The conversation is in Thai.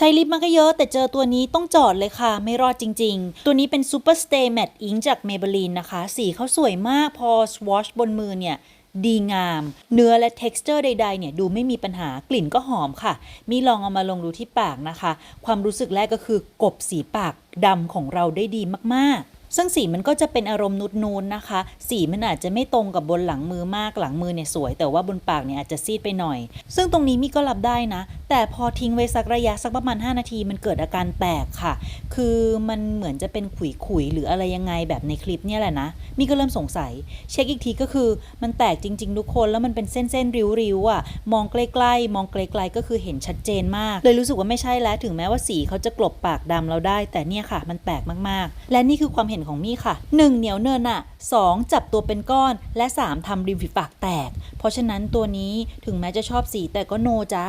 ใช้ลิปมันก็เยอะแต่เจอตัวนี้ต้องจอดเลยค่ะ ไม่รอดจริง ๆ ตัวนี้เป็น Super Stay Matte Ink จาก Maybelline นะคะ สีเขาสวยมากพอ swatch บนมือเนี่ยดีงาม เนื้อและ texture ใดๆ เนี่ย ดูไม่มีปัญหากลิ่นก็หอมค่ะ มีลองเอามาลงดูที่ปากนะคะ ความรู้สึกแรกก็คือกบสีปากดำของเราได้ดีมากๆซึ่งสีมันก็จะเป็นอารมณ์นูนๆนะคะ สีมันอาจจะไม่ตรงกับบนหลังมือมากหลังมือเนี่ยสวย แต่ว่าบนปากเนี่ยอาจจะซีดไปหน่อย ซึ่งตรงนี้มีก็รับได้นะ แต่พอทิ้งไว้สักระยะสักประมาณ 5 นาทีมันเกิดอาการแตกค่ะ คือมันเหมือนจะเป็นขุยๆหรืออะไรยังไงแบบในคลิปเนี่ยแหละนะ มีก็เริ่มสงสัย เช็คอีกทีก็คือมันแตกจริง ๆ ทุกคนแล้วมันเป็นเส้นๆริ้วๆอะมองใกล้ๆ มองไกลๆก็คือเห็นชัดเจนมาก เลยรู้สึกว่าไม่ใช่แล้วถึงแม้ว่าสีเขาจะกลบปากดำเราได้ แต่เนี่ยค่ะ มันแตกมากๆ และนี่คือความเห็นของมี่ค่ะ 1. เหนียวเนินอะ 2. จับตัวเป็นก้อน และ 3. ทำริมฝีปากแตก เพราะฉะนั้นตัวนี้ถึงแม้จะชอบสีแต่ก็โนจ้า